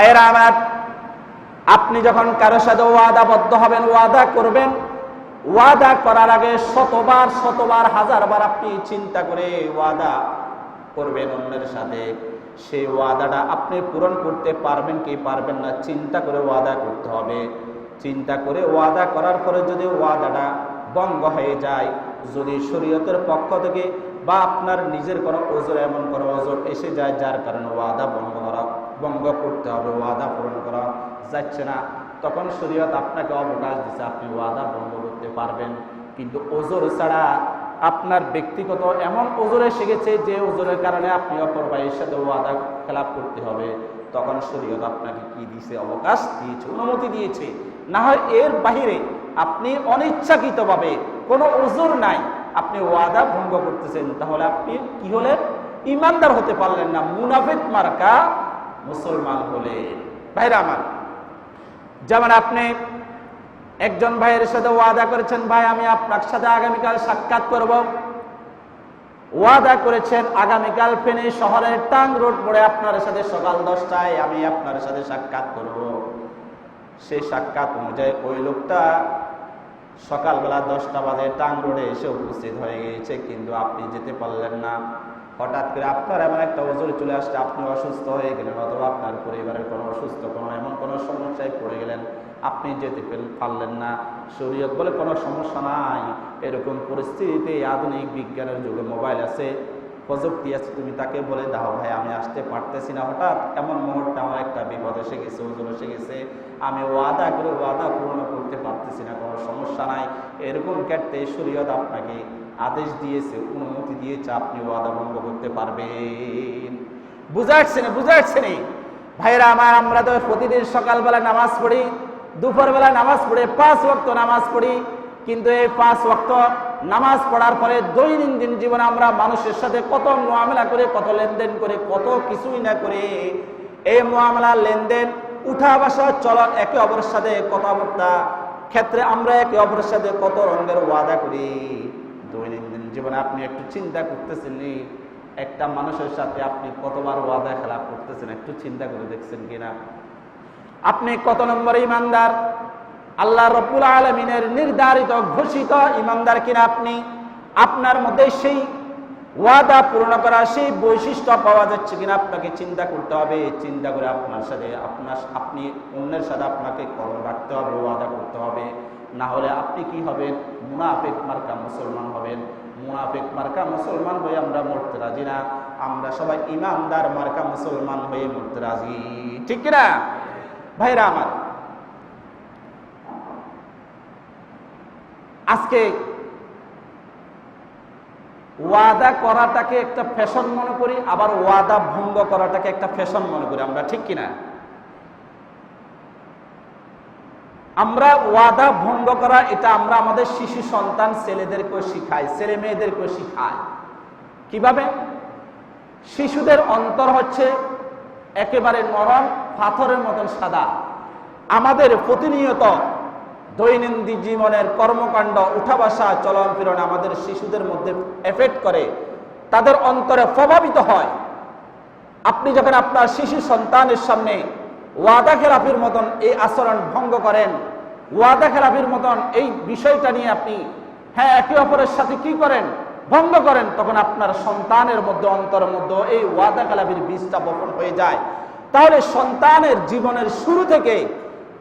ভাইয়েরা আমার, আপনি যখন কারও সাথে ওয়াদাবদ্ধ হবেন, ওয়াদা করবেন, ওয়াদা করার আগে শতবার শতবার, হাজারবার আপনি চিন্তা করে ওয়াদা করবেন অন্যের সাথে। সেই ওয়াদাটা আপনি পূরণ করতে পারবেন কি পারবেন না, চিন্তা করে ওয়াদা করতে হবে। চিন্তা করে ওয়াদা করার পরে যদি ওয়াদাটা বঙ্গ হয়ে যায়, যদি শরীয়তের পক্ষ থেকে বা আপনার নিজের কোনো ওজোর, এমন কোনো ওজোর এসে যায় যার কারণে ওয়াদা ভঙ্গ করা ভঙ্গ করতে হবে, ওয়াদা পূরণ করা যাচ্ছে না। তখন শরীয়ত আপনাকে অবকাশ দিচ্ছে আপনি ওয়াদা ভঙ্গ করতে পারবেন। কিন্তু ওজোর ছাড়া আপনার ব্যক্তিগত এমন ওজোরে শিখেছে যে ওজোরের কারণে আপনি অপর ভাইয়ের সাথে ওয়াদা খেলাপ করতে হবে। তখন শরীয়ত আপনাকে কি দিয়েছে অবকাশ দিয়েছে, অনুমতি দিয়েছে। না হয় এর বাহিরে আপনি অনিচ্ছাকৃতভাবে কোনো ওজোর নাই, আপনি ওয়াদা ভঙ্গ করতেছেন। তাহলে আপনি কি হলেন? ইমানদার হতে পারলেন না। মুনাফিক মার্কা মুসলমান হলে। ভাইরা আমার, যেমন আপনি একজন ভাইয়ের সাথে ওয়াদা করেছেন, ভাই, আমি আপনার সাথে আগামীকাল সাক্ষাৎ করব। ওয়াদা করেছেন, আগামীকাল ফেনী শহরের টাং রোড মোড়ে আপনার সাথে সকাল দশটায় আমি আপনার সাথে সাক্ষাৎ করব। সেই সাক্ষাৎ অনুযায়ী ওই লোকটা সকালবেলা দশটা বাজে টাং রোডে এসে উপস্থিত হয়ে গিয়েছে, কিন্তু আপনি যেতে পারলেন না। হঠাৎ করে আপনার এমন একটা ওজন চলে আসছে, আপনি অসুস্থ হয়ে গেলেন অথবা আপনার পরিবারের কোনো অসুস্থ, কোনো এমন কোনো সমস্যায় পড়ে গেলেন, আপনি যেতে পারলেন না। শরীয়ত বলে কোনো সমস্যা নাই। এরকম পরিস্থিতিতে আধুনিক বিজ্ঞানের যুগে মোবাইল আছে, প্রযুক্তি আছে, তুমি তাকে বলে দাও, ভাই, আমি আসতে পারতেছি না। হঠাৎ এমন মুহূর্তে আমার একটা বিপদ এসে গেছে, ওজন এসে গেছে। আমি ওয়াদা করে ওয়াদা পূর্ণ করতে পারতেছি না, কোনো সমস্যা নাই। এরকম ক্ষেত্রে শরীয়ত আপনাকে আদেশ দিয়েছে, অনুমতি দিয়েছে আপনি ওয়াদা ভঙ্গ করতে পারবেন বুঝাচ্ছে না বুঝাচ্ছে না। ভাইরা আমার, আমরা তো প্রতিদিন সকালবেলা নামাজ পড়ি, দুপুরবেলা নামাজ পড়ে, পাঁচ ওয়াক্ত নামাজ পড়ি। কিন্তু এই পাঁচ ওয়াক্ত নামাজ পড়ার পরে দৈনন্দিন জীবনে আমরা মানুষের সাথে কত মোয়ামেলা করে, কত লেনদেন করে, কত কিছুই না করে এই মোয়ামেলা লেনদেন উঠা বসা চলন একে অপরের সাথে কথাবার্তা, ক্ষেত্রে আমরা একে অপরের সাথে কত রঙের ওয়াদা করি। দৈনন্দিন জীবনে আপনি একটু চিন্তা করতেছেন? একটা মানুষের সাথে আপনি কতবার ওয়াদা খেলাপ করতেছেন, একটু চিন্তা করে দেখছেন কিনা? আপনি কত নম্বর ইমানদার? আল্লাহ রব্বুল আলমিনের নির্ধারিত ঘোষিত ইমানদার কিনা আপনি? আপনার মধ্যে সেই ওয়াদা পূর্ণ করা সেই বৈশিষ্ট্য পাওয়া যাচ্ছে কিনা আপনাকে চিন্তা করতে হবে, চিন্তা করে আপনার সাথে আপনার, আপনি অন্যের সাথে আপনাকে কলম রাখতে হবে, ওয়াদা করতে হবে। না হলে আপনি কি হবেন? মুনাফেক মার্কা মুসলমান হবেন। মুনাফেক মার্কা মুসলমান হয়ে আমরা মরতে রাজি না। আমরা সবাই ইমানদার মার্কা মুসলমান হয়ে মরতে রাজি। ঠিক কিনা? ভাইরা আমার, আজকে ওয়াদা করাটাকে একটা ফ্যাশন মনে করি, আবার ওয়াদা ভঙ্গ করাটাকে একটা ফ্যাশন মনে করি। আমরা ঠিক কিনা? আমরা ওয়াদা ভঙ্গ করা, এটা আমরা আমাদের শিশু সন্তান ছেলেদেরকে শিখাই ছেলে মেয়েদেরকে শিখাই কীভাবে? শিশুদের অন্তর হচ্ছে একেবারে নরম, পাথরের মতন সাদা। আমাদের প্রতিনিয়ত দৈনন্দিন জীবনের কর্মকাণ্ড উঠা বসা চলন ফিরন আমাদের শিশুদের মধ্যে এফেক্ট করে। তাদের অন্তরে প্রভাবিত হয়। আপনি যখন আপনার শিশু সন্তানের সামনে ওয়াদা খেলাফির মতন এই আচরণ ভঙ্গ করেন ওয়াদা খেলাফির মতন এই বিষয়টা নিয়ে আপনি হ্যাঁ একে অপরের সাথে কি করেন, ভঙ্গ করেন, তখন আপনার সন্তানের মধ্যে, অন্তরের মধ্যে এই ওয়াদা খেলাফির বীজটা বপন হয়ে যায়। তাহলে সন্তানের জীবনের শুরু থেকে,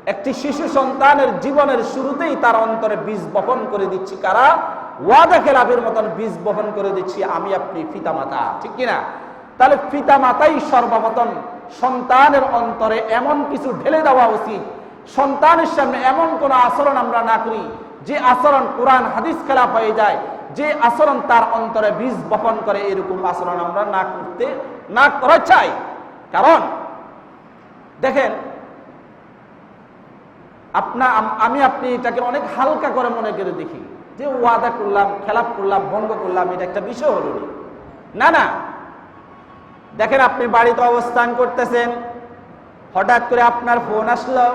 একটি শিশু সন্তানের জীবনের শুরুতেই তার অন্তরে বীজ বপন করে দিচ্ছি কারা? ওয়াদা খেলাফির মতন বীজ বপন করে দিচ্ছি আমি, আপনি পিতামাতা, ঠিক কিনা? তাহলে পিতা মাতাই সর্বপ্রথম সন্তানের অন্তরে এমন কিছু ঢেলে দেওয়া উচিত সন্তানের সামনে এমন কোন আচরণ আমরা না করি, যে আচরণ কোরআন, হাদিস খেলাফ হয়ে যায়, যে আচরণ তার অন্তরে বীজ বপন করে, এরকম আচরণ আমরা না করতে, না করা চাই। কারণ, দেখেন, আপনা, আমি আপনি এটাকে অনেক হালকা করে মনে করে দেখি, যে ওয়াদা করলাম খেলাপ করলাম, ভঙ্গ করলাম, এটা একটা বিষয় হলো না না। দেখেন, আপনি বাড়িতে অবস্থান করতেছেন, হঠাৎ করে আপনার ফোন আসলো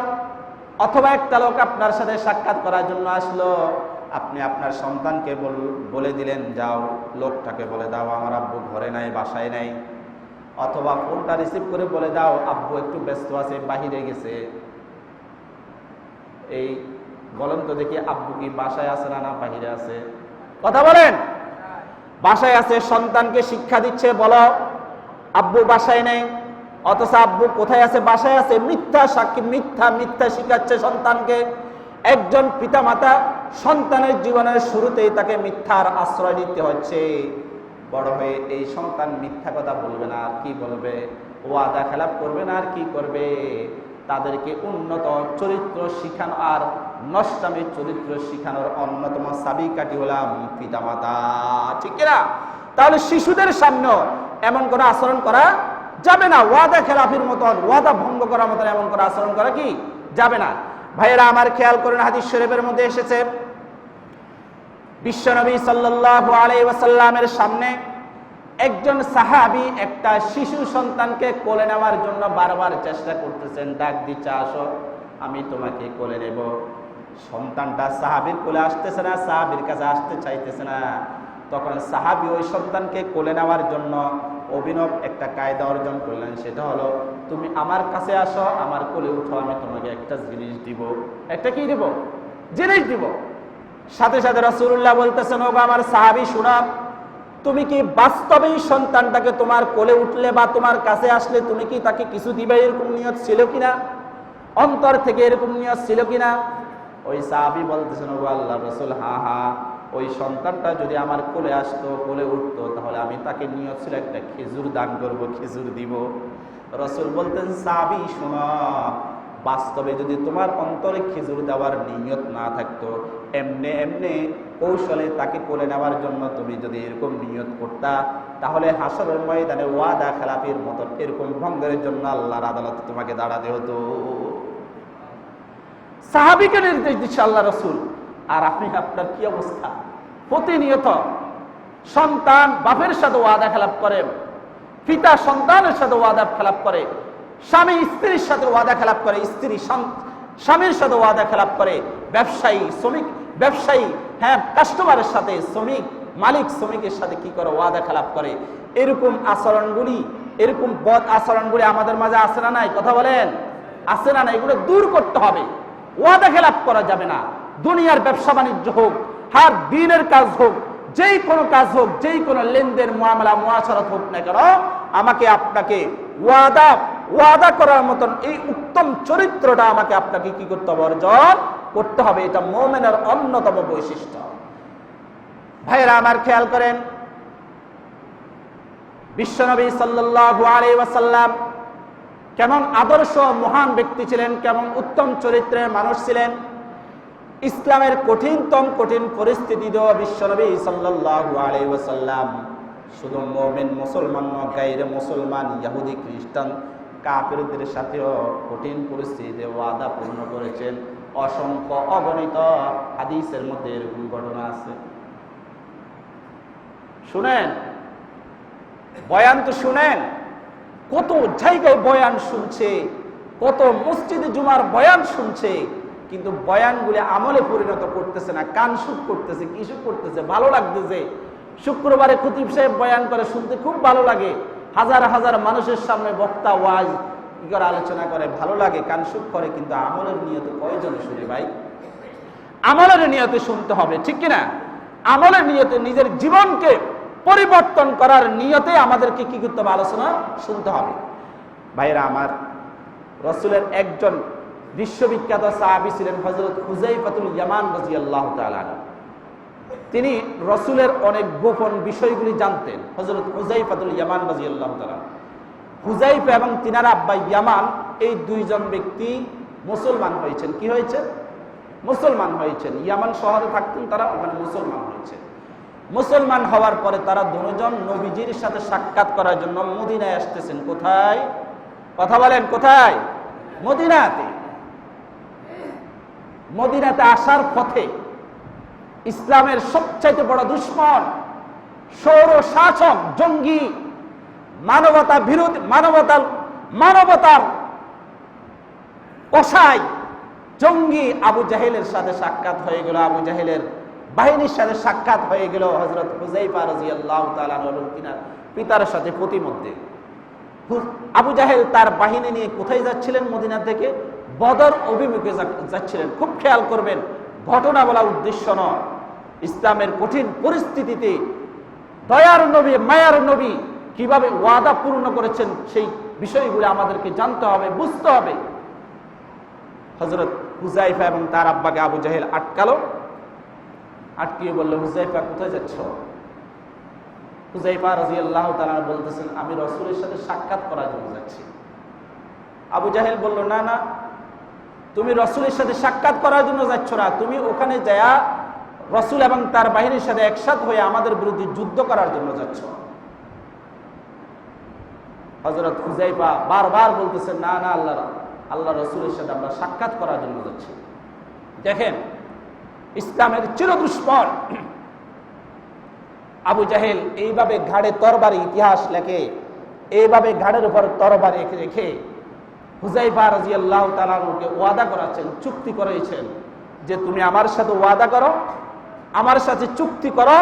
অথবা একটা লোক আপনার সাথে সাক্ষাৎ করার জন্য আসলো। আপনি আপনার সন্তানকে বল- বলে দিলেন যাও লোকটাকে বলে দাও আমার আব্বু ঘরে নাই বাসায় নাই। অথবা ফোনটা রিসিভ করে বলে দাও আব্বু একটু ব্যস্ত আছে বাহিরে গেছে। এই বলেন তো দেখি আব্বু কি বাসায় আছে না না বাহিরে আছে? কথা বলেন? বাসায় আছে সন্তানকে শিক্ষা দিচ্ছে বলো আব্বু বাসায় নেই। অথচ আব্বু কোথায় আছে, বাসায় আছে? মিথ্যা সাক্ষী, মিথ্যা মিথ্যা শিখাচ্ছে সন্তানকে। একজন পিতামাতা সন্তানের জীবনের শুরুতেই তাকে মিথ্যার আশ্রয় দিতে হচ্ছে। বড় হয়ে এই সন্তান মিথ্যা কথা বলবে না, আর কি বলবে? ওয়াদা খেলাপ করবে না, আর কি করবে? তাদেরকে উন্নত চরিত্র শিখানো, আর নষ্টামী চরিত্র শিখানোর অন্যতম সাবিকাটি হলাম পিতামাতা। ঠিক না তাহলে শিশুদের সামনে এমন করে আচরণ করা যাবে না। ওয়াদা খেলাফির মতন, ওয়াদা ভঙ্গ করার মতন এমন করে আচরণ করা কি? যাবে না। ভাইয়েরা, আমার খেয়াল করেন, হাদিস শরীফের মধ্যে এসেছে, বিশ্বনবী সাল্লাল্লাহু আলাইহি ওয়াসাল্লামের সামনে একজন সাহাবী একটা শিশু সন্তানকে কোলে নেওয়ার জন্য বারবার চেষ্টা করতেছেন, ডাক দিচ্ছে, আসো, আমি তোমাকে কোলে নেব। সন্তানটা সাহাবীর কোলে আসতেছে না, সাহাবীর কাছে আসতে চাইতেছে না। তখন সাহাবী ওই সন্তানকে কোলে নেওয়ার জন্য অভিনব একটা কায়দা অর্জন করলেন। সেটা হলো, তুমি আমার কাছে আসো, আমার কোলে উঠো, আমি তোমাকে একটা জিনিস দিব। একটা কি দিব? জিনিস দিব। সাথে সাথে রসুল্লাহ বলতেছেন ও আমার সাহাবি, শোনা, তুমি কি বাস্তবেই সন্তানটাকে তোমার কোলে উঠলে বা তোমার কাছে আসলে তুমি কি তাকে কিছু দিবে এরকম নিয়ত ছিল কিনা? অন্তর থেকে এরকম নিয়ত ছিল কিনা? ওই সাহাবি বলতেছেন ও আল্লাহ রসুল, হা হা ওই সন্তানটা যদি আমার কোলে আসতো, কোলে উঠতো, তাহলে আমি তাকে নিয়ত ছিল একটা খেজুর দান করব, খেজুর দিব। রসুল বলতেন সাহাবি শোনা, বাস্তবে যদি তোমার অন্তরে খেজুর দেওয়ার নিয়ত না থাকতো, এমনে এমনে কৌশলে তাকে কোলে নেওয়ার জন্য তুমি যদি এরকম নিয়ত করতা, তাহলে হাসরের ময়দানে ওয়াদা খেলাপির মতন এরকম ভঙ্গের জন্য আল্লাহর আদালতে তোমাকে দাঁড়াতে হতো। সাহাবিকে নির্দেশ দিচ্ছে আল্লাহ রসুল। আর আপনি আপনার কি অবস্থা? প্রতিনিয়ত সন্তান বাপের সাথে ওয়াদা খেলাপ করে, পিতা সন্তানের সাথে ওয়াদা খেলাপ করে, স্বামী স্ত্রীর সাথে ওয়াদা খেলাপ করে, স্ত্রী স্বামীর সাথে ওয়াদা খেলাপ করে, ব্যবসায়ী, শ্রমিক, ব্যবসায়ী হ্যাঁ কাস্টমারের সাথে, শ্রমিক, মালিক, শ্রমিকের সাথে কি করে ওয়াদা খেলাপ করে? এরকম আচরণগুলি, এরকম বদ আচরণগুলি আমাদের মাঝে আছে না নাই? কথা বলেন? আছে না না এগুলো দূর করতে হবে। ওয়াদা খেলাপ করা যাবে না। দুনিয়ার ব্যবসা বাণিজ্য হোক, হার দিনের কাজ হোক, যেই কোনো কাজ হোক, যেই কোনো লেনদেন, মামলা মুআশারাত হোক না কেন, আমাকে আপনাকে ওয়াদা ওয়াদা করার মতন এই উত্তম চরিত্রটা আমাকে আপনাকে কি করতে হবে? অর্জন করতে হবে। এটা মোমেনের অন্যতম বৈশিষ্ট্য। ভাইরা আমার খেয়াল করেন, বিশ্বনবী ওয়াসাল্লাম কেমন আদর্শ, মহান ব্যক্তি ছিলেন, কেমন উত্তম চরিত্রের মানুষ ছিলেন ইসলামের কঠিনতম, কঠিন পরিস্থিতিতেও বিশ্বনবী সাল্লাল্লাহু আলাইহি ওয়াসাল্লাম। শুধু মুমিন, মুসলমান নয়, গাইরে মুসলমান, ইহুদি, খ্রিস্টান, কাফেরদের সাথেও কঠিন পরিস্থিতিতে ওয়াদা পূর্ণ করেছেন। অসংখ্য অগণিত হাদিসের মধ্যে এরকম ঘটনা আছে। শুনেন, বয়ান তো শুনেন, কত জায়গায় বয়ান শুনছে, কত মসজিদে জুমার বয়ান শুনছে কিন্তু বয়ানগুলি আমলে পরিণত করতেছে না, কান সুখ করতেছে, কি সুখ করতেছে? ভালো লাগতেছে। শুক্রবারে খতিব সাহেব বয়ান করে, শুনতে খুব ভালো লাগে। হাজার হাজার মানুষের সামনে বক্তা ওয়াজ কি করে আলোচনা করে? ভালো লাগে, কান সুখ করে, কিন্তু আমলের নিয়ত কয়জনে শুনে ভাই? আমলের নিয়তে শুনতে হবে, ঠিক কিনা? আমলের নিয়তে নিজের জীবনকে পরিবর্তন করার নিয়তে আমাদেরকে কি করতে হবে? আলোচনা শুনতে হবে। ভাইরা আমার রসুলের একজন বিশ্ববিখ্যাত সাহাবি ছিলেন হজরত হুজাইফাতুল ইয়ামান রাজি আল্লাহ তিনি রসুলের অনেক গোপন বিষয়গুলি জানতেন হজরত হুজাইফাতুল ইয়ামান রাজি আল্লাহ হুজাইফা এবং তিনার আব্বা ইয়ামান, এই দুইজন ব্যক্তি মুসলমান হয়েছেন। কি হয়েছে? মুসলমান হয়েছেন। ইয়ামান শহরে থাকতেন, তারা ওখানে মুসলমান হয়েছে। মুসলমান হওয়ার পরে তারা দুজন নবীজির সাথে সাক্ষাৎ করার জন্য মদিনায় আসতেছেন। কোথায়? কথা বলেন, কোথায়? মদিনাতে। মদিনাতে আসার পথে ইসলামের সবচাইতে বড় দুশ্মন সৌর শাসক জঙ্গি, মানবতা বিরোধী মানবতার মানবতার কষাই জঙ্গি আবু জাহেলের সাথে সাক্ষাৎ হয়ে গেল, আবু জাহেলের বাহিনীর সাথে সাক্ষাৎ হয়ে গেল হজরত হুজাইফা রাজি আল্লাহ তিনার পিতার সাথে প্রতিমধ্যে। আবু জাহেল তার বাহিনী নিয়ে কোথায় যাচ্ছিলেন মদিনা থেকে? বদর অভিমুখে যাচ্ছিলেন। খুব খেয়াল করবেন, ঘটনা বলা উদ্দেশ্য নয়। ইসলামের কঠিন পরিস্থিতিতে দয়ার নবী, মায়ার নবী কীভাবে ওয়াদা পূর্ণ করেছেন সেই বিষয়গুলো আমাদেরকে জানতে হবে, বুঝতে হবে। হজরত হুজাইফা এবং তার আব্বাকে আবু জাহেল আটকালো। আটকিয়ে বলল হুজাইফা কোথায় যাচ্ছ? হুজাইফা রাজি আল্লাহ তালা বলতেছেন, আমি রসুলের সাথে সাক্ষাৎ করার জন্য যাচ্ছি। আবু জাহেল বলল, না না তুমি রসুলের সাথে সাক্ষাৎ করার জন্য যাচ্ছ না। তুমি ওখানে যায়া রসুল এবং তার বাহিনীর সাথে একসাথ হয়ে আমাদের বিরুদ্ধে যুদ্ধ করার জন্য যাচ্ছ। হজরত হুজাইফা বারবার বলতেছেন, না না, আল্লাহ আল্লাহ রসুলের সাথে আমরা সাক্ষাৎ করার জন্য যাচ্ছি। দেখেন, ইসলামের চিরদুষ্পর আবু জাহেল এইভাবে ঘাড়ে তরবারি ইতিহাস লেখে, এইভাবে ঘাড়ের উপর তরবারি রেখে হুজাইফা রাজি আল্লাহ ওয়াদা করাচ্ছেন, চুক্তি করেছেন যে তুমি আমার সাথে ওয়াদা করো, আমার সাথে চুক্তি করো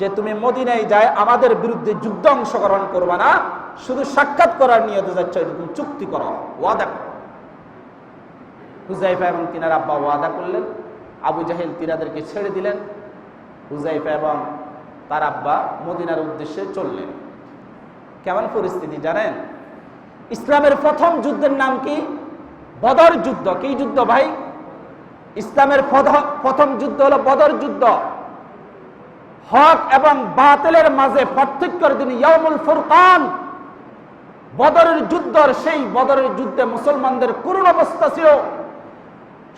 যে তুমি মদিনায় যায় আমাদের বিরুদ্ধে যুদ্ধ অংশগ্রহণ করবে না, শুধু সাক্ষাৎ করার নিয়তে যাচ্ছ তুমি চুক্তি করো, ওয়াদা করো। হুজাইফা এবং তিনার আব্বা ওয়াদা করলেন, আবু জাহেল তিনাদেরকে ছেড়ে দিলেন, হুজাইফা এবং তার আব্বা মদিনার উদ্দেশ্যে চললেন। কেমন পরিস্থিতি জানেন? ইসলামের প্রথম যুদ্ধের নাম কি? বদর যুদ্ধ। কি যুদ্ধ ভাই? ইসলামের প্রথম যুদ্ধ হলো বদর যুদ্ধ। হক এবং বাতিলের মাঝে পার্থক্যের দিন ইয়ামুল ফুরকান। বদরের যুদ্ধর সেই বদরের যুদ্ধে মুসলমানদের করুণ অবস্থা ছিল।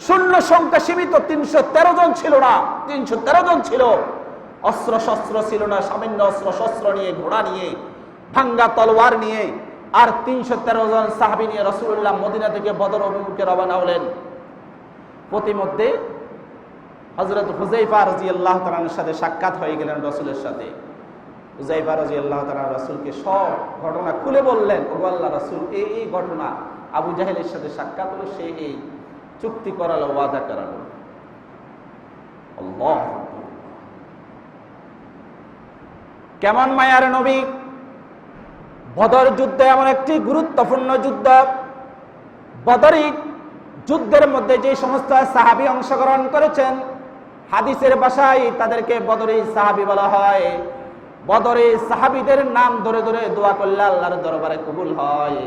শূন্য সংখ্যা সীমিত, তিনশো তেরো জন ছিল না, তিনশো তেরো জন ছিল। অস্ত্র শস্ত্র ছিল না, সামান্য অস্ত্র শস্ত্র নিয়ে, ঘোড়া নিয়ে, ভাঙ্গা তলোয়ার নিয়ে আর তিনশো তেরো জন সাহাবি নিয়ে রসুল্লাহ মদিনা থেকে বদর অভিমুখে রবানা হলেন। প্রতিমধ্যে হজরত হুজাইফা রাজি আল্লাহ তালার সাথে সাক্ষাৎ হয়ে গেলেন রসুলের সাথে। হুজাইফা রাজি আল্লাহ তালা রসুলকে সব ঘটনা খুলে বললেন ও আল্লাহ রসুল, এই এই ঘটনা আবু জাহেলের সাথে সাক্ষাৎ হলো, সে এই চুক্তি করালো, ওয়াদা করালো। কেমন মায়ার নবী? বদর যুদ্ধ এমন একটি গুরুত্বপূর্ণ যুদ্ধ। বদরি যুদ্ধের মধ্যে যে সমস্ত সাহাবি অংশগ্রহণ করেছেন, হাদিসের বাসায় তাদেরকে বদরি সাহাবি বলা হয়। বদরে সাহাবিদের নাম ধরে ধরে দোয়া করলে আল্লাহর দরবারে কবুল হয়।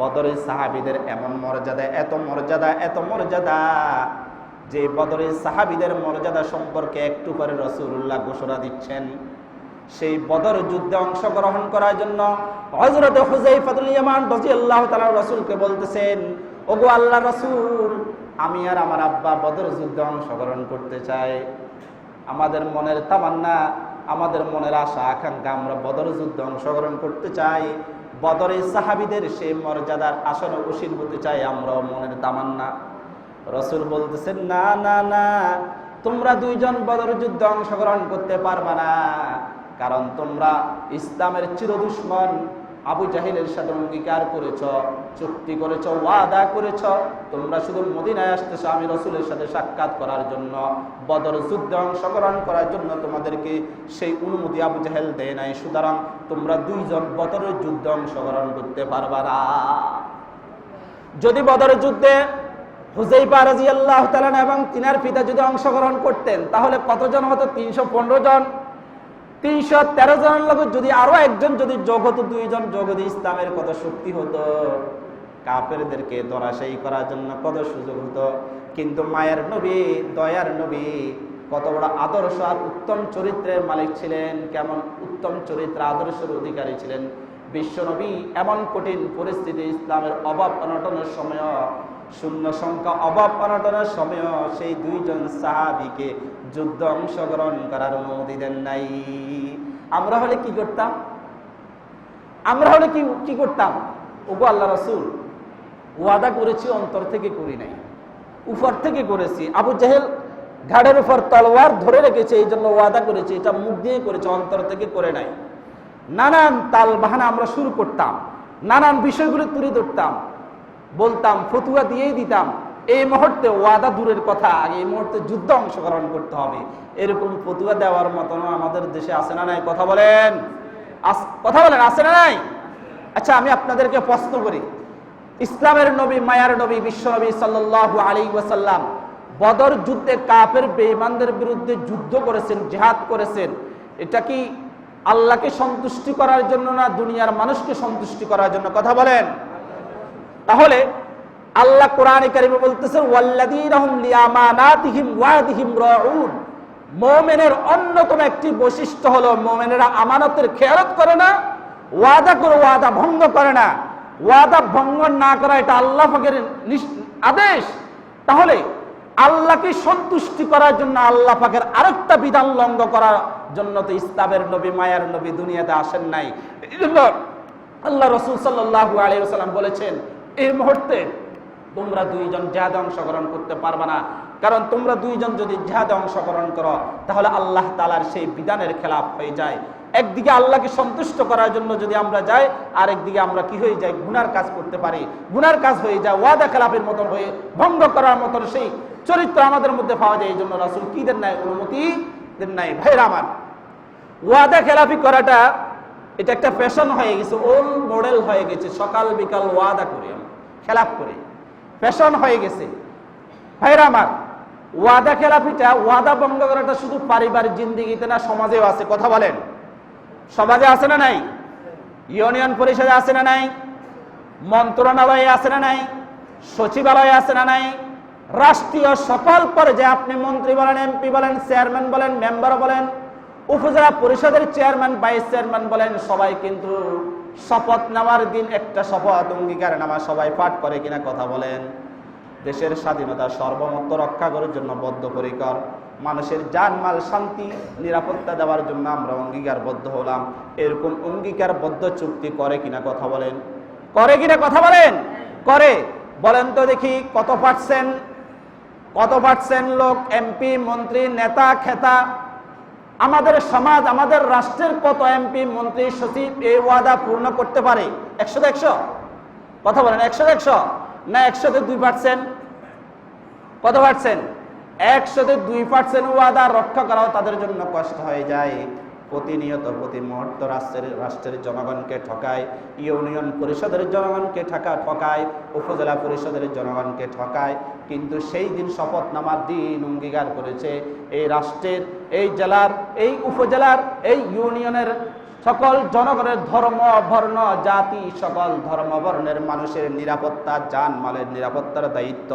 বদরে সাহাবিদের এমন মর্যাদা, এত মর্যাদা এত মর্যাদা যে বদরে সাহাবিদের মর্যাদা সম্পর্কে একটু করে রসুল্লাহ ঘোষণা দিচ্ছেন। সেই বদর যুদ্ধে অংশগ্রহণ করার জন্য হজরত হুজাইফাতুল ইয়ামান রাদিয়াল্লাহু তাআলা রাসূলকে বলতেছেন, ওগো আল্লাহ রাসূল, আমি আর আমার আব্বা বদর যুদ্ধে অংশগ্রহণ করতে চাই। আমাদের মনের তামান্না, আমাদের মনের আশা, আকাঙ্ক্ষা আমরা বদর যুদ্ধে অংশগ্রহণ করতে চাই। বদরের সাহাবিদের সেই মর্যাদার আসন উশীল হতে চাই, আমরাও মনের তামান্না। রসুল বলতেছেন, না না না, তোমরা দুইজন বদর যুদ্ধে অংশগ্রহণ করতে পারবা না। কারণ তোমরা ইসলামের চিরদুশ্মন। আবু জাহিলের সাথে অঙ্গীকার করেছ, চুক্তি করেছ, ওয়াদা করেছ। তোমরা শুধু মদিনায় আসতেছ আমি রসুলের সাথে সাক্ষাৎ করার জন্য। বদর যুদ্ধে অংশগ্রহণ করার জন্য তোমাদেরকে সেই অনুমতি আবু জাহেল দেয় নাই। সুতরাং তোমরা দুইজন বদরের যুদ্ধে অংশগ্রহণ করতে পারবা না। যদি বদরের যুদ্ধে হুজাইফা রাজি আল্লাহ এবং তিনার পিতা যদি অংশগ্রহণ করতেন, তাহলে কতজন হতো? তিনশো পনেরো জন। তিনশো তেরো জনের যদি আরও একজন, যদি যোগ হতো দুইজন যোগ ইসলামের কত শক্তি হতো? কাফেরদেরকে দরাশাই করার জন্য কত সুযোগ হতো? কিন্তু মায়ের নবী, দয়ার নবী কত বড় আদর্শ আর উত্তম চরিত্রের মালিক ছিলেন, কেমন উত্তম চরিত্র আদর্শের অধিকারী ছিলেন? বিশ্বনবী এমন কঠিন পরিস্থিতি ইসলামের অভাব অনটনের সময় শূন্য সংখ্যা অভাব অনটনের সময় সেই দুইজন সাহাবিকে যুদ্ধ অংশগ্রহণ করার অনুমতি দেন নাই। আমরা হলে কি করতাম? আমরা হলে কি কি করতাম? ওগো আল্লাহ রসুল, ওয়াদা করেছি, অন্তর থেকে করি নাই। উপর থেকে করেছি। আবু জাহেল ঘাড়ের উপর তলোয়ার ধরে রেখেছে এই জন্য ওয়াদা করেছি, এটা মুখ দিয়ে করেছে, অন্তর থেকে করে নাই। নানান তাল বাহানা আমরা শুরু করতাম, নানান বিষয়গুলো তুলে ধরতাম। বলতাম, ফতুয়া দিয়েই দিতাম। এই মুহূর্তে ওয়াদা দূরের কথা এই মুহূর্তে যুদ্ধ অংশগ্রহণ করতে হবে। এরকম ফতুয়া দেওয়ার মতন আমাদের দেশে আসে না নাই? কথা বলেন। আস- কথা বলেন, আছে না নাই? আচ্ছা আমি আপনাদেরকে প্রশ্ন করি। ইসলামের নবী, মায়ার নবী, বিশ্ব নবী সাল্লাল্লাহু আলাইহি ওয়াসাল্লাম বদর যুদ্ধে কাপের বেঈমানদের বিরুদ্ধে যুদ্ধ করেছেন, জেহাদ করেছেন। এটা কি আল্লাহকে সন্তুষ্টি করার জন্য না দুনিয়ার মানুষকে সন্তুষ্টি করার জন্য? কথা বলেন। তাহলে আল্লাহ কোরআনে কারিমে রাউন। মুমিনের অন্যতম একটি বৈশিষ্ট্য হলো, মুমিনেরা আমানতের খেয়ালত করে না, ওয়াদা করে ওয়াদা ভঙ্গ করে না। ওয়াদা ভঙ্গ না করা এটা আল্লাহ পাকের আদেশ। তাহলে আল্লাহকে সন্তুষ্টি করার জন্য আল্লাহ পাকের আরেকটা বিধান লঙ্ঘ করার জন্য তো ইসলামের নবী, মায়ার নবী দুনিয়াতে আসেন নাই। আল্লাহ রসুল সাল্লাহ আলিয়াল্লাম বলেছেন এই মুহূর্তে তোমরা দুইজন জেহাদে অংশগ্রহণ করতে পারবে না। কারণ তোমরা দুইজন যদি জেহাদে অংশগ্রহণ করো, তাহলে আল্লাহ তালার সেই বিধানের খেলাফ হয়ে যায়। একদিকে আল্লাহকে সন্তুষ্ট করার জন্য যদি আমরা যাই আর একদিকে আমরা কি হয়ে যাই? গুনার কাজ করতে পারি। গুনার কাজ হয়ে যায়, ওয়াদা খেলাফের মতন হয়ে, ভঙ্গ করার মতন সেই চরিত্র আমাদের মধ্যে পাওয়া যায়। এই জন্য রাসুল কি দেন নাই? অনুমতি দেন নাই। ভাইরা আমার, ওয়াদা খেলাফি করাটা এটা একটা ফ্যাশন হয়ে গেছে ওল্ড মডেল হয়ে গেছে, সকাল বিকাল ওয়াদা করে খেলাফ করি। ফ্যাশন হয়ে গেছে। ভাইরা আমার, ওয়াদা খেলাফিটা ওয়াদা ভঙ্গ করাটা শুধু পারিবারিক জিন্দিগিতে না, সমাজেও আছে। কথা বলেন। সমাজে আছে না নাই? ইউনিয়ন পরিষদে আছে না নাই? মন্ত্রণালয়ে আছে না নাই? সচিবালয়ে আছে না নাই? রাষ্ট্রীয় সকল পর্যায়ে আপনি মন্ত্রী বলেন, এমপি বলেন, চেয়ারম্যান বলেন, মেম্বার বলেন উপজেলা পরিষদের চেয়ারম্যান, ভাইস চেয়ারম্যান বলেন, সবাই কিন্তু শপথ নেওয়ার দিন একটা শপথ অঙ্গীকার নামা সবাই পাঠ করে কিনা কথা বলেন। দেশের স্বাধীনতা সর্বমত্ত রক্ষা করার জন্য বদ্ধপরিকর। মানুষের জানমাল শান্তি, নিরাপত্তা দেওয়ার জন্য আমরা অঙ্গীকারবদ্ধ হলাম। এরকম অঙ্গীকারবদ্ধ চুক্তি করে কিনা কথা বলেন। করে কিনা কথা বলেন? করে। বলেন তো দেখি, কত পার্সেন্ট কত পার্সেন্ট লোক এমপি মন্ত্রী, নেতা, খেতা আমাদের সমাজ, আমাদের রাষ্ট্রের কত এমপি মন্ত্রী, সচিব এই ওয়াদা পূর্ণ করতে পারে? একশো একশো। কথা বলেন, একশো একশো। না একশোতে দুই পার্সেন্ট কত পার্সেন্ট একশোতে দুই পার্সেন্ট ওয়াদা রক্ষা করাও তাদের জন্য কষ্ট হয়ে যায়। প্রতিনিয়ত প্রতি মুহূর্ত রাষ্ট্রের রাষ্ট্রের জনগণকে ঠকায়, ইউনিয়ন পরিষদের জনগণকে ঠকা, ঠকায়, উপজেলা পরিষদের জনগণকে ঠকায়। কিন্তু সেই দিন শপথনামার দিন অঙ্গীকার করেছে এই রাষ্ট্রের, এই জেলার, এই উপজেলার, এই ইউনিয়নের সকল জনগণের ধর্ম বর্ণ জাতি সকল ধর্ম বর্ণের মানুষের নিরাপত্তা যান মালের নিরাপত্তার দায়িত্ব,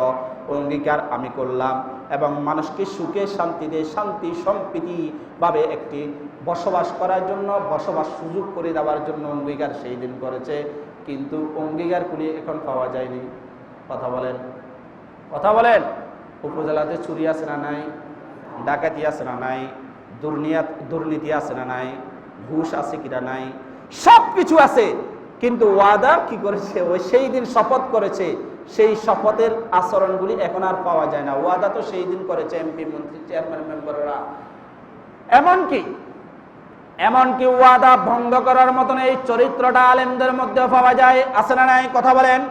অঙ্গীকার আমি করলাম এবং মানুষকে সুখে, শান্তিতে, শান্তি, সম্প্রীতি ভাবে একটি বসবাস করার জন্য, বসবাস সুযোগ করে দেওয়ার জন্য অঙ্গীকার সেই দিন করেছে। কিন্তু অঙ্গীকার করে এখন পাওয়া যায়নি। কথা বলেন। কথা বলেন। উপজেলাতে চুরি আছে না নাই? ডাকাতি আছে না নাই? দুর্নীতি আছে না নাই? ঘুষ আছে কিনা নাই সব কিছু আছে। কিন্তু ওয়াদা কি করেছে? ওই সেই দিন শপথ করেছে। সেই শপথের আচরণগুলি এখন আর পাওয়া যায় না। ওয়াদা তো সেই দিন করেছে এমপি, মন্ত্রী, চেয়ারম্যান মেম্বাররা। এমনকি এমনকি ওয়াদা ভঙ্গ করার মতন এই চরিত্রটা আলেমদের মধ্যে পাওয়া যায়। আছে না নাই? কথা বলেন।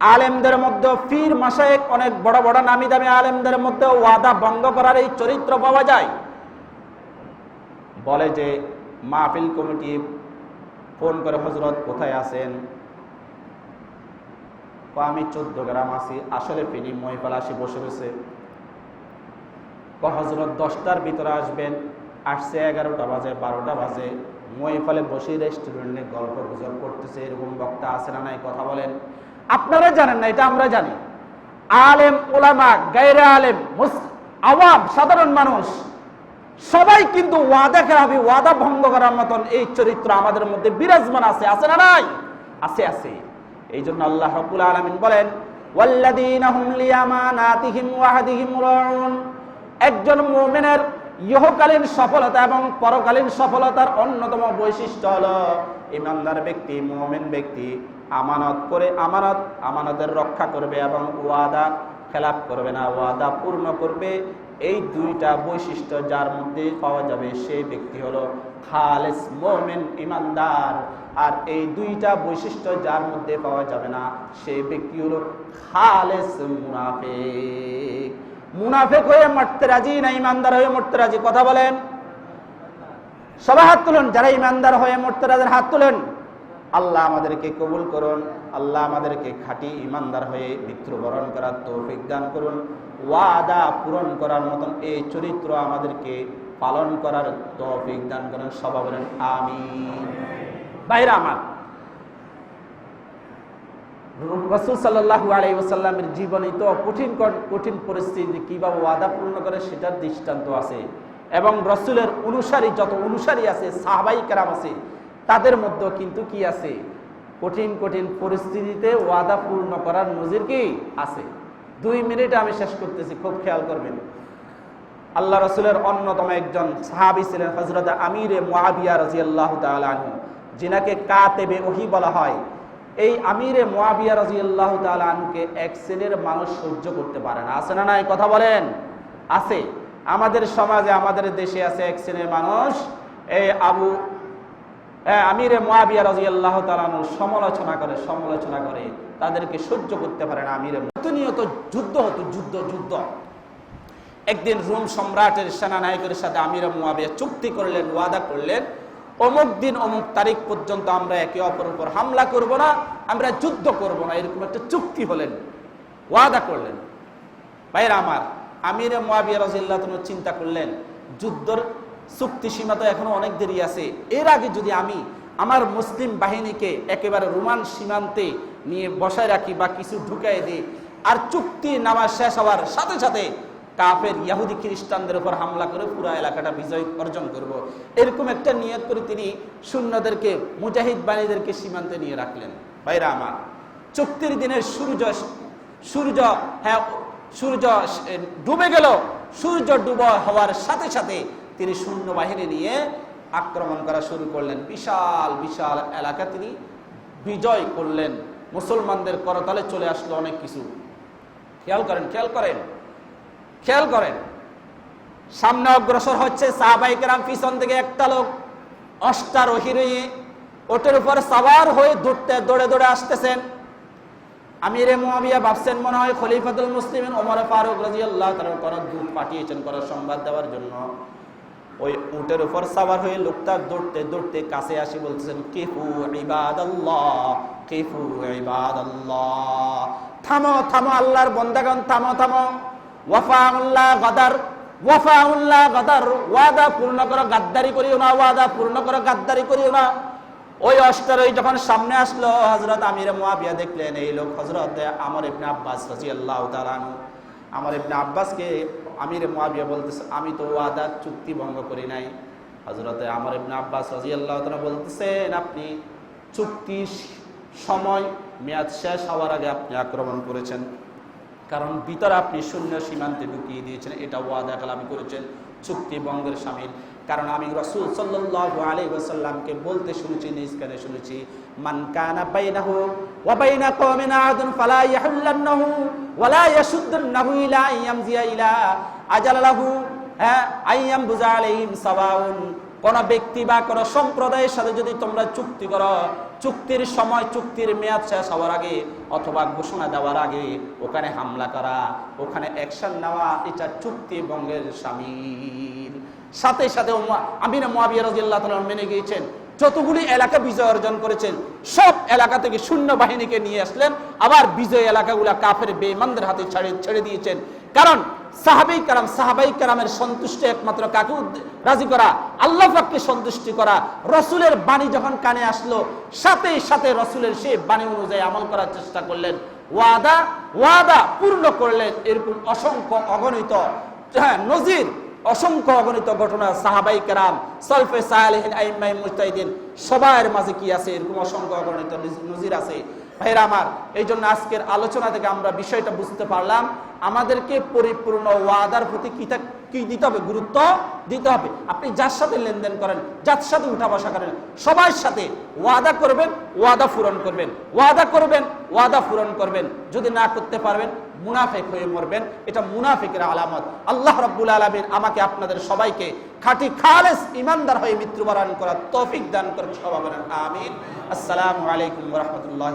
আলেমদের মধ্যে ফির মাসায়েক অনেক বড় বড় নামি দামি আলেমদের মধ্যে ওয়াদা ভঙ্গ করার এই চরিত্র পাওয়া যায়। বলে যে মাহফিল কমিটি ফোন করে, হজরত, কোথায় আছেন? আমি চোদ্দ গ্রাম আছি, আসলে ফিনি মহিপাল আসি বসে রয়েছে। হজরত, দশটার ভিতরে আসবেন, আসছে এগারোটা বাজে, বারোটা বাজে। মহিপালে বসে রেস্টুরেন্টে গল্প গুজব করতেছে, এরকম বক্তা আছে না নাই, কথা বলেন। আপনারা জানেন না, এটা আমরা জানি। আলেম, ওলামা, গায়রে আলেম আওয়াম, সাধারণ মানুষ। সবাই কিন্তু ওয়াদা খেলাফি, ওয়াদা ভঙ্গ করার মতন এই চরিত্র আমাদের মধ্যে বিরাজমান আছে আছে না নাই? আছে আছে। এই জন্য আল্লাহ রাব্বুল আলামিন বলেন একজন মুমিনের ইহকালীন সফলতা এবং পরকালীন সফলতার অন্যতম বৈশিষ্ট্য হলো ইমানদার ব্যক্তি, মুমিন ব্যক্তি আমানত করে আমানত, আমানতের রক্ষা করবে এবং ওয়াদা খেলাপ করবে না, ওয়াদা পূর্ণ করবে এই দুইটা বৈশিষ্ট্য যার মধ্যে পাওয়া যাবে সেই ব্যক্তি হলো খালেস মোমেন ইমানদার। আর এই দুইটা বৈশিষ্ট্য যার মধ্যে পাওয়া যাবে না সেই ব্যক্তি হলো খালেস মুনাফেক। মুনাফেক হয়ে মরতে রাজি না ইমানদার হয়ে মরতে রাজি? কথা বলেন। সবাই হাত তুলেন, যারা ইমানদার হয়ে মরতে রাজের হাত তুলেন। আল্লাহ আমাদেরকে কবুল করুন, আল্লাহ আমাদেরকে খাঁটি ইমানদার হয়ে মৃত্যুবরণ করার তৌফিক দান করুন, ওয়াদা পূরণ করার মতন এই চরিত্র আমাদেরকে পালন করার তৌফিক দান করুন, সবাই বলেন আমি বাইরে আমার, রসুল সাল্লাহ আলাই ওসাল্লামের জীবনে তো কঠিন কঠিন পরিস্থিতি, কীভাবে ওয়াদা পূর্ণ করে সেটার দৃষ্টান্ত আছে। এবং রসুলের অনুসারী, যত অনুসারী আছে, সাহাবাই কেরাম আছে তাদের মধ্যে কিন্তু কি আছে? কঠিন কঠিন পরিস্থিতিতে ওয়াদা পূর্ণ করার নজির কি আছে? দুই মিনিটে আমি শেষ করতেছি, খুব খেয়াল করবেন। আল্লাহ রসুলের অন্যতম একজন সাহাবি ছিলেন হজরত আমিরে মোয়াবিয়া রাজি আল্লাহ তালু যিনাকে কাতেবে ওহি বলা হয়। এই আমিরে মোয়াবিয়া রাজি আল্লাহ তালুকে এক শ্রেণির মানুষ সহ্য করতে পারে না। আছে না নাই? কথা বলেন। আছে। আমাদের সমাজে, আমাদের দেশে আছে এক শ্রেণির মানুষ, এই আবু আমিরে মোয়াবিয়া রাজি আল্লাহ তালানুর সমালোচনা করে সমালোচনা করে তাদেরকে সহ্য করতে পারে না আমিরে প্রতিনিয়ত যুদ্ধ হতো, যুদ্ধ যুদ্ধ। একদিন রোম সম্রাটের সেনানায়কের সাথে আমিরে মুয়াবিয়া চুক্তি করলেন, ওয়াদা করলেন, অমুক দিন অমুক তারিখ পর্যন্ত আমরা একে অপর উপর হামলা করব না, আমরা যুদ্ধ করব না, এরকম একটা চুক্তি হলেন, ওয়াদা করলেন। ভাইরা আমার, আমির মুয়াবিয়া রাজিল্লাহ চিন্তা করলেন, যুদ্ধর চুক্তি সীমা তো এখনও অনেক দেরি আছে। এর আগে যদি আমি আমার মুসলিম বাহিনীকে একেবারে রোমান সীমান্তে নিয়ে বসায় রাখি বা কিছু ঢুকাই দিই, আর চুক্তি নামা শেষ হওয়ার সাথে সাথে কাফের ইয়াহুদি খ্রিস্টানদের উপর হামলা করে পুরো এলাকাটা বিজয় অর্জন করব। এরকম একটা নিয়ত করে তিনি শূন্যদেরকে, মুজাহিদ বাণীদেরকে সীমান্তে নিয়ে রাখলেন। বাইরা আমার, চুক্তির দিনের সূর্য সূর্য হ্যাঁ সূর্য ডুবে গেল। সূর্য ডুব হওয়ার সাথে সাথে তিনি শূন্য বাহিনী নিয়ে আক্রমণ করা শুরু করলেন। বিশাল বিশাল এলাকা তিনি বিজয় করলেন। মুসলমানদের করতালে চলে আসলো অনেক কিছু। খেয়াল করেন খেয়াল করেন খেয়াল করেন। সামনে অগ্রসর হচ্ছে সাহাবাইকেরাম পিছন থেকে একটা লোক অষ্টারোহী ওটের উপর সাবার হয়ে দৌড়তে, দৌড়ে দৌড়ে আসতেছেন। আমিরে মোয়াবিয়া ভাবছেন মনে হয় খলিফাতুল মুসলিম ওমর ফারুক রাজি আল্লাহ তার কোনো দূত পাঠিয়েছেন করার সংবাদ দেওয়ার জন্য। ওই উটের উপর সাবার হয়ে লোকটা দৌড়তে দৌড়তে কাছে আসি, বলতেছেন, কেফু ইবাদ আল্লাহ কেফু ইবাদ থামো থামো, আল্লাহর বন্দাগণ, থামো থামো। ওয়াফাউল্লাহ গদার ওয়াফাউল্লাহ গদার, ওয়াদা পূর্ণ করো, গাদ্দারি করিও না, ওয়াদা পূর্ণ করো, গাদ্দারি করিও না। ওই অষ্টারই যখন সামনে আসলো হজরত আমির মুয়াবিয়া দেখলেন, এই লোক হজরত আমর ইবনে আব্বাস রাদিয়াল্লাহু তাআলা আমার ইবনে আব্বাসকে আমির মোয়াবিয়া বলতেছে, আমি তো ওয়াদা, চুক্তি ভঙ্গ করি নাই। হজরতে আমার ইবনে আব্বাস রাজিয়াল্লাহ তারা বলতেছেন, আপনি চুক্তি সময় মেয়াদ শেষ হওয়ার আগে আপনি আক্রমণ করেছেন। কারণ ভিতরে আপনি শূন্য সীমান্তে ঢুকিয়ে দিয়েছেন, এটা ওয়াদা কালামি করেছেন। চুক্তি বঙ্গের সামিল। কারণ আমি রসুল সাল্লাহ আলী ওসাল্লামকে বলতে শুনেছি, নিজ কানে শুনেছি, মান কানা বাইনাহু ওয়া বাইনা কওমিন আদুন ফালা ইয়াহুল্লান্নাহু ওয়ালা ইয়াশুদ্দুন্নাহু ইলা আইয়ামজিয়া ইলা আজালাহু হ্যাঁ আইয়াম বুজা আলাইহিম সাওয়াউন কোন ব্যক্তি বা কোন সম্প্রদায়ের সাথে যদি তোমরা চুক্তি করো, চুক্তির সময় চুক্তির মেয়াদ শেষ হওয়ার আগে অথবা ঘোষণা দেওয়ার আগে ওখানে হামলা করা, ওখানে অ্যাকশন নেওয়া, এটা চুক্তি বঙ্গের সামিল। সাথে সাথে আমির মহাবিয়া রাজিয়াল্লাহ মেনে গিয়েছেন, যতগুলি এলাকা বিজয় অর্জন করেছেন, সব এলাকা থেকে শূন্য বাহিনীকে নিয়ে আসলেন, আবার বিজয় এলাকাগুলা কাফের বেমানদের হাতে ছেড়ে ছেড়ে দিয়েছেন। কারণ সাহাবাই কারাম, সাহাবাই কারামের সন্তুষ্টি একমাত্র রাজি করা? আল্লাহ পাককে সন্তুষ্টি করা। রসুলের বাণী যখন কানে আসলো, সাথে সাথে রসুলের সেই বাণী অনুযায়ী আমল করার চেষ্টা করলেন। ওয়াদা ওয়াদা পূর্ণ করলেন। এরকম অসংখ্য অগণিত হ্যাঁ নজির, অসংখ্য অগণিত ঘটনা সাহাবাই কেরাম, সলফে সাহালিহীন মুস্তাহিদিন মাঝে কি আছে? এরকম অসংখ্য অগণিত নজির আছে। ভাইরা আমার, এই জন্য আজকের আলোচনা থেকে আমরা বিষয়টা বুঝতে পারলাম। আমাদেরকে পরিপূর্ণ ওয়াদার প্রতি কি কি দিতে হবে? গুরুত্ব দিতে হবে। আপনি যার সাথে লেনদেন করেন, যার সাথে উঠা বসা করেন, সবার সাথে ওয়াদা করবেন, ওয়াদা পূরণ করবেন। ওয়াদা করবেন, ওয়াদা পূরণ করবেন। যদি না করতে পারবেন, মুনাফেক হয়ে মরবেন। এটা মুনাফেকের আলামত। আল্লাহ রব্বুল আলমিন আমাকে আপনাদের সবাইকে খাঁটি খালেস ইমানদার হয়ে মৃত্যুবরণ করার তৌফিক দান করেন। সবাই আমিন। আসসালামু আলাইকুম রহমতুল্লাহ